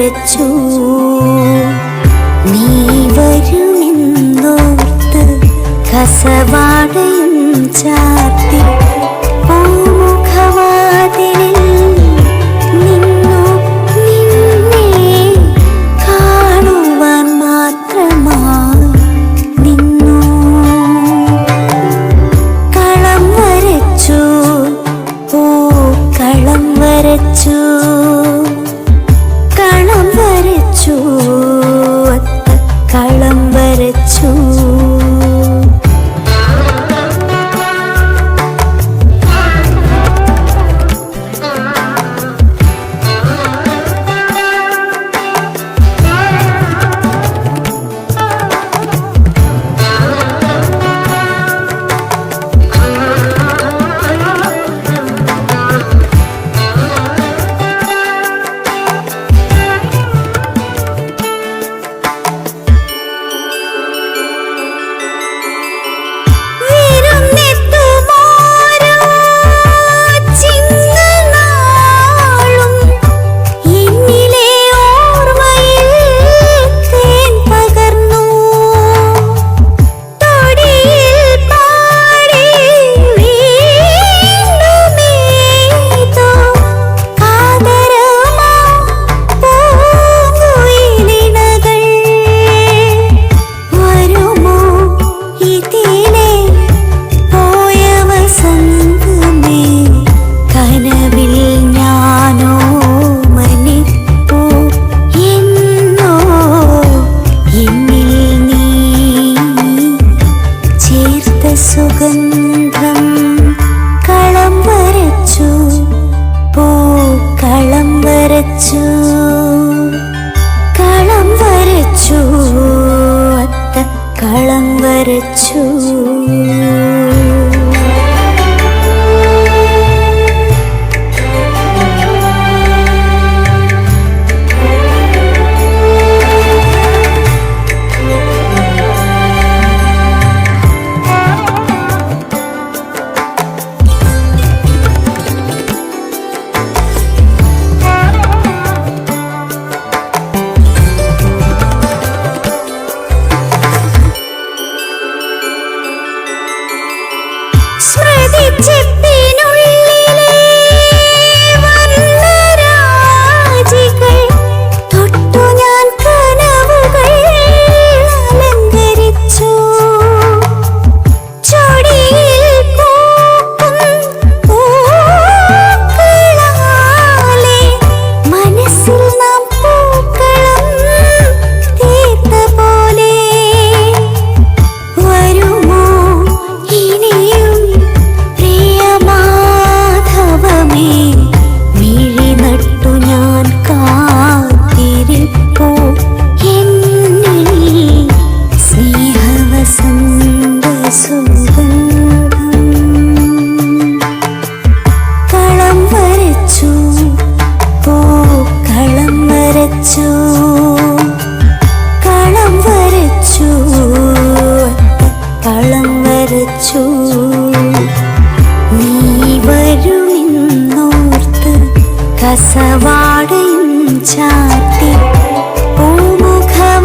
നിറച്ചു നീ വരുമെന്നോർത്ത് കസവാടയും ചാർത്തി വരച്ചു അത്ത കളം വരച്ചു स्मृति चिप രാസവാടയും ചാത്തി പൂമുഖവാതിലിൽ